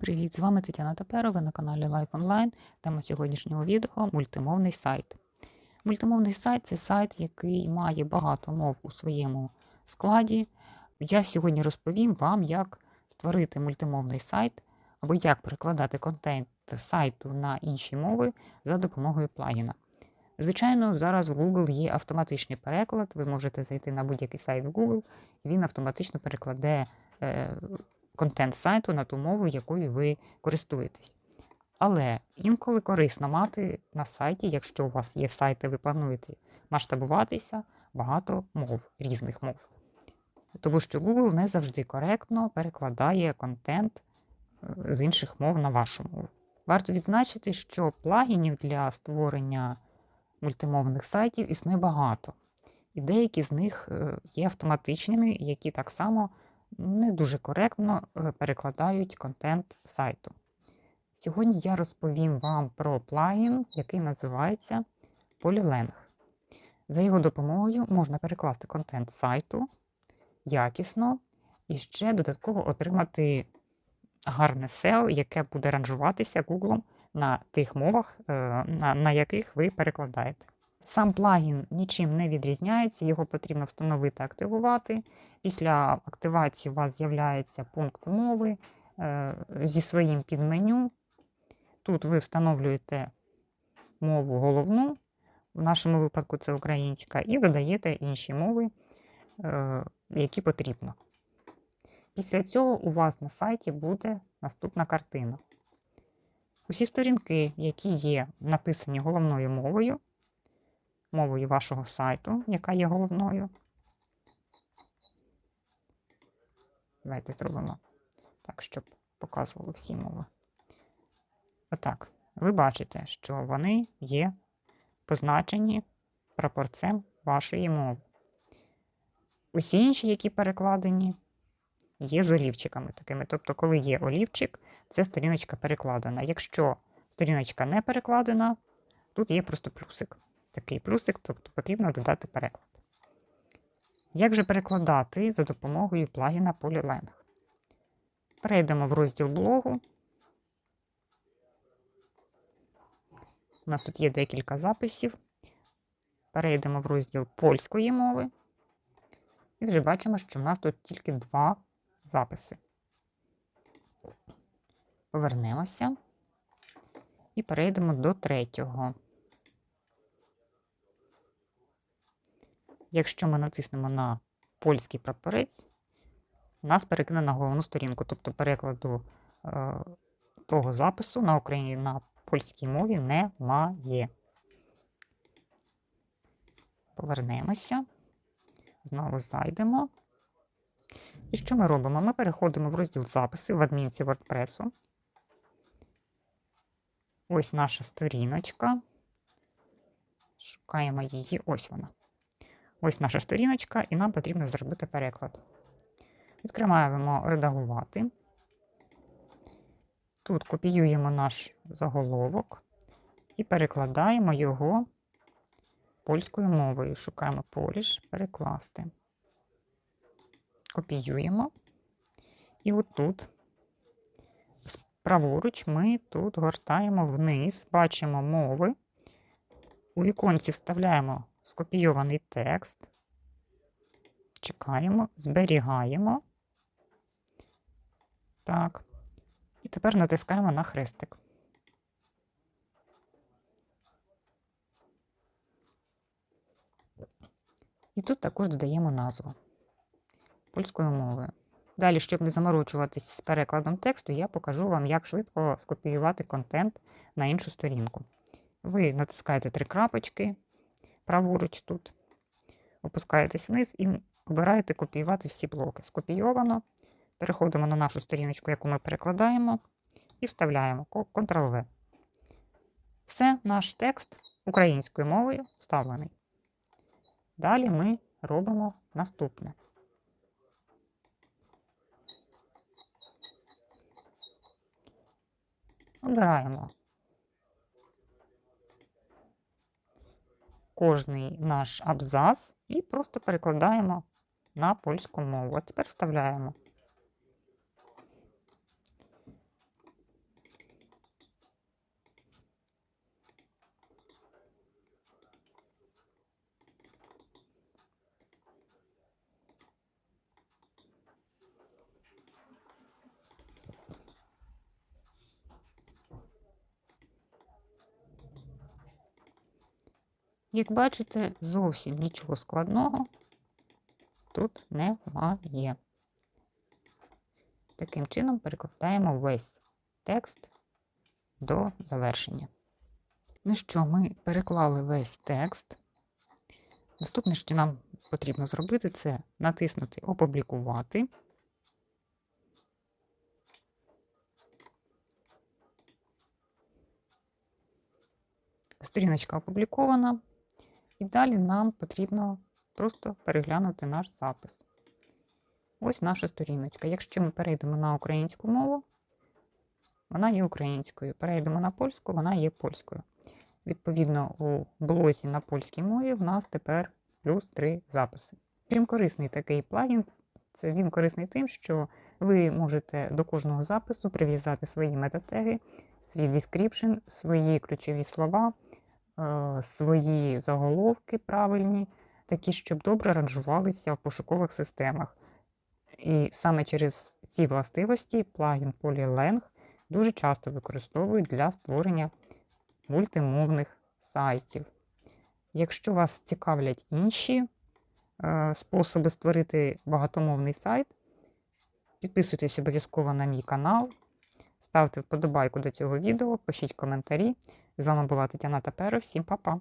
Привіт! З вами Тетяна Таперова на каналі Life Online. Тема сьогоднішнього відео мультимовний сайт. Мультимовний сайт це сайт, який має багато мов у своєму складі. Я сьогодні розповім вам, як створити мультимовний сайт або як перекладати контент сайту на інші мови за допомогою плагіна. Звичайно, зараз в Google є автоматичний переклад. Ви можете зайти на будь-який сайт в Google, і він автоматично перекладе. Контент сайту на ту мову, якою ви користуєтесь. Але інколи корисно мати на сайті, якщо у вас є сайти, ви плануєте масштабуватися, багато мов, різних мов. Тому що Google не завжди коректно перекладає контент е, з інших мов на вашу мову. Варто відзначити, що плагінів для створення мультимовних сайтів існує багато. І деякі з них е, є автоматичними, які так само не дуже коректно е, перекладають контент сайту. Сьогодні я розповім вам про плагін, який називається Polylang. За його допомогою можна перекласти контент сайту якісно і ще додатково отримати гарне SEO, яке буде ранжуватися Google на тих мовах, е, на, на яких ви перекладаєте. Сам плагін нічим не відрізняється, його потрібно встановити, активувати. Після активації у вас з'являється пункт мови е, зі своїм підменю. Тут ви встановлюєте мову головну, в нашому випадку це українська, і додаєте інші мови, е, які потрібно. Після цього у вас на сайті буде наступна картина. Усі сторінки, які є написані головною мовою, мовою вашого сайту, яка є головною. Давайте зробимо так, щоб показувало всі мови. Отак. Ви бачите, що вони є позначені прапорцем вашої мови. Усі інші, які перекладені, є з олівчиками такими. Тобто, коли є олівчик, це сторіночка перекладена. Якщо сторіночка не перекладена, тут є просто плюсик. Такий плюсик, тобто потрібно додати переклад. Як же перекладати за допомогою плагіна Polylang? Перейдемо в розділ блогу. У нас тут є декілька записів. Перейдемо в розділ польської мови. І вже бачимо, що в нас тут тільки два записи. Повернемося і перейдемо до третього. Якщо ми натиснемо на польський прапорець, нас перекине на головну сторінку, тобто перекладу е, того запису на Україні на польській мові немає. Повернемося, знову зайдемо. І що ми робимо? Ми переходимо в розділ записи в адмінці WordPress. Ось наша сторіночка. Шукаємо її, ось вона. Ось наша сторіночка, і нам потрібно зробити переклад. Відкриваємо редагувати. Тут копіюємо наш заголовок і перекладаємо його польською мовою. Шукаємо поліш, перекласти. Копіюємо. І отут, праворуч, ми тут гортаємо вниз, бачимо мови. У віконці вставляємо скопійований текст. Чекаємо, зберігаємо. Так. І тепер натискаємо на хрестик. І тут також додаємо назву польською мовою. Далі, щоб не заморочуватись з перекладом тексту, я покажу вам, як швидко скопіювати контент на іншу сторінку. Ви натискаєте три крапочки, праворуч тут. Опускаєтесь вниз і обираєте копіювати всі блоки. Скопійовано. Переходимо на нашу сторіночку, яку ми перекладаємо, і вставляємо Ctrl-V. Все, наш текст українською мовою вставлений. Далі ми робимо наступне. Обираємо кожний наш абзац і просто перекладаємо на польську мову. А тепер вставляємо. Як бачите, зовсім нічого складного тут немає. Таким чином перекладаємо весь текст до завершення. Ну що, ми переклали весь текст. Наступне, що нам потрібно зробити, це натиснути Опублікувати. Сторіночка опублікована. І далі нам потрібно просто переглянути наш запис. Ось наша сторіночка. Якщо ми перейдемо на українську мову, вона є українською. Перейдемо на польську, вона є польською. Відповідно, у блозі на польській мові в нас тепер плюс 3 записи. Чим корисний такий плагін, це він корисний тим, що ви можете до кожного запису прив'язати свої метатеги, свій description, свої ключові слова, свої заголовки правильні, такі, щоб добре ранжувалися в пошукових системах. І саме через ці властивості плагін Polylang дуже часто використовують для створення мультимовних сайтів. Якщо вас цікавлять інші е, способи створити багатомовний сайт, підписуйтесь обов'язково на мій канал, ставте вподобайку до цього відео, пишіть коментарі. З вами була Тетяна Таперо. Всім па-па!